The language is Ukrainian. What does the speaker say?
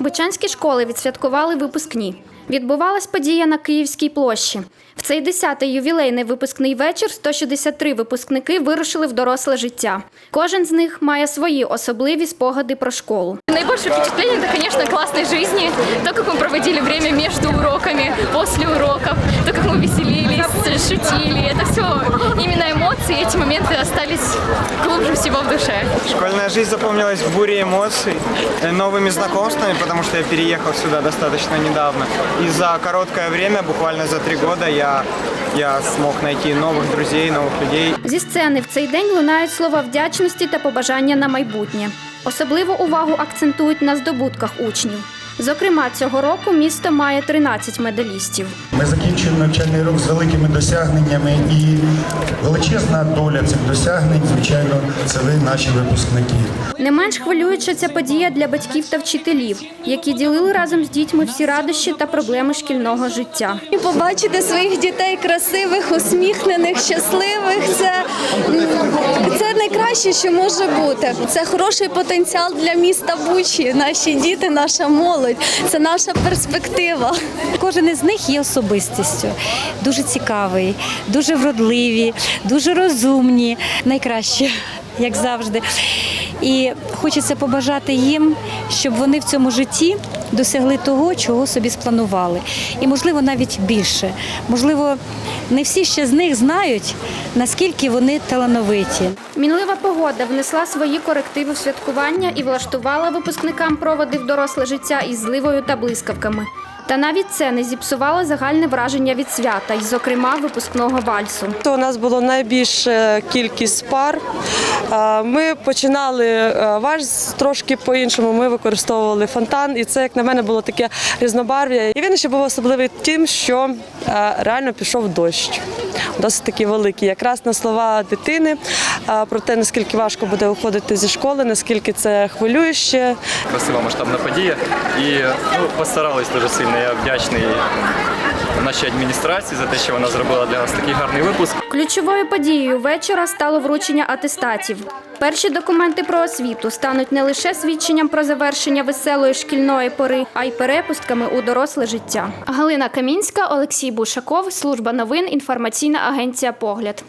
Бучанські школи відсвяткували випускні. Відбувалась подія на Київській площі. В цей 10-й ювілейний випускний вечір 163 випускники вирушили в доросле життя. Кожен з них має свої особливі спогади про школу. Наибольшее впечатление это, конечно, классной жизни, то, как мы проводили время между уроками, после уроков, то, как мы веселились, моменты остались глубже всего в душе. Школьная жизнь запомнилась в буре эмоций, э, новыми знакомствами, потому что я переехал сюда достаточно недавно. И за короткое время, буквально за три года, я, я смог найти новых друзей, новых людей. Зі сцени в цей день лунають слова вдячності та побажання на майбутнє. Особливу увагу акцентують на здобутках учнів. Зокрема, цього року місто має 13 медалістів. Ми закінчуємо навчальний рік з великими досягненнями і величезна доля цих досягнень, звичайно, це ви, наші випускники. Не менш хвилююча ця подія для батьків та вчителів, які ділили разом з дітьми всі радощі та проблеми шкільного життя. І побачити своїх дітей красивих, усміхнених, щасливих це, це найкраще, що може бути. Це хороший потенціал для міста Бучі. Наші діти, наша молодь, це наша перспектива. Кожен із них є особистістю, дуже цікавий, дуже вродливі, дуже розумні, Найкраще, як завжди. І хочеться побажати їм, щоб вони в цьому житті досягли того, чого собі спланували. І, можливо, навіть більше. Можливо, не всі ще з них знають, наскільки вони талановиті. Мінлива погода внесла свої корективи в святкування і влаштувала випускникам проводи в доросле життя із зливою та блискавками. Та навіть це не зіпсувало загальне враження від свята, і, зокрема, випускного вальсу. То у нас було найбільша кількість пар. Ми починали е, вальс трошки по-іншому. Ми використовували фонтан, і це, як на мене, було таке різнобарв'я. І він ще був особливий тим, що е, реально пішов дощ. Досить такий великий, якраз на слова дитини про те, наскільки важко буде виходити зі школи, наскільки це хвилююще. красива масштабна подія. І ну, постарались дуже сильно. Я вдячний нашій адміністрації за те, що вона зробила для нас такий гарний випуск. Ключовою подією вечора стало вручення атестатів. Перші документи про освіту стануть не лише свідченням про завершення веселої шкільної пори, а й перепустками у доросле життя. Галина Камінська, Олексій Бушаков, служба новин, інформаційна агенція Погляд.